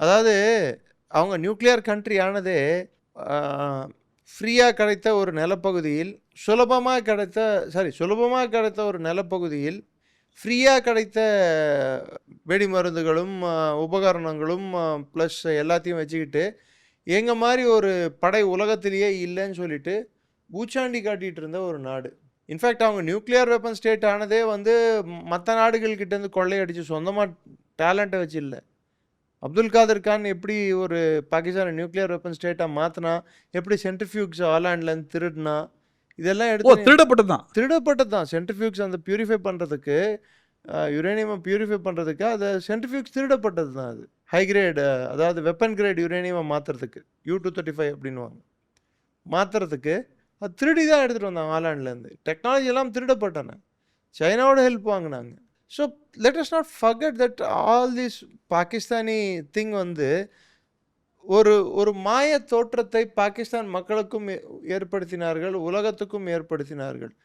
அதாவது அவங்க nuclear country ஆனதே ஃப்ரீயாக கிடைத்த ஒரு நிலப்பகுதியில் சுலபமாக கிடைத்த சாரி சுலபமாக கிடைத்த ஒரு நிலப்பகுதியில் ஃப்ரீயாக கிடைத்த வெடி மருந்துகளும் உபகரணங்களும் ப்ளஸ் எல்லாத்தையும் வச்சுக்கிட்டு எங்கள் மாதிரி ஒரு படை உலகத்திலேயே இல்லைன்னு சொல்லிட்டு பூச்சாண்டி காட்டிகிட்டு இருந்த ஒரு நாடு. இன்ஃபேக்ட் அவங்க நியூக்ளியர் வெப்பன் ஸ்டேட் ஆனதே வந்து மற்ற நாடுகள்கிட்டேருந்து கொள்ளையடிச்சு சொந்தமாக டேலண்ட்டை வச்சு இல்லை. அப்துல் காதர் கான் எப்படி ஒரு பாகிஸ்தானை நியூக்ளியர் வெப்பன் ஸ்டேட்டாக மாற்றினா எப்படி சென்ட்ரிஃபியூக்ஸ் ஹாலாண்ட்லேருந்து திருடினா இதெல்லாம் எடுத்து திருடப்பட்டது தான் திருடப்பட்டது தான் சென்ட்ரிஃபியூக்ஸ் அந்த பியூரிஃபை பண்ணுறதுக்கு யுரேனியமை பியூரிஃபை பண்ணுறதுக்கு அது சென்ட்ரிஃபியூக்ஸ் திருடப்பட்டது தான் அது. ஹை கிரேட் அதாவது வெப்பன் கிரேட் யுரேனியமை மாற்றுறதுக்கு யூ டூ தேர்ட்டி ஃபைவ் அப்படின்வாங்க மாற்றுறதுக்கு அது திருடி தான் எடுத்துகிட்டு வந்தாங்க ஹாலாண்ட்லேருந்து டெக்னாலஜி எல்லாம் திருடப்பட்டன. சைனாவோட ஹெல்ப் வாங்கினாங்க. So let us not forget that all this Pakistani thing வந்து ஒரு ஒரு மாய தோற்றத்தை பாகிஸ்தான் மக்களுக்கும் ஏ- ஏற்படுத்தினார்கள் உலகத்துக்கும் ஏற்படுத்தினார்கள்.